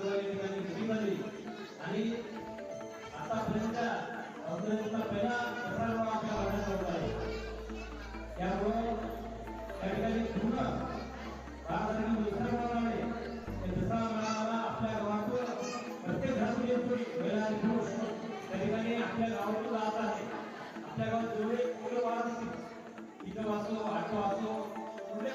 Amém.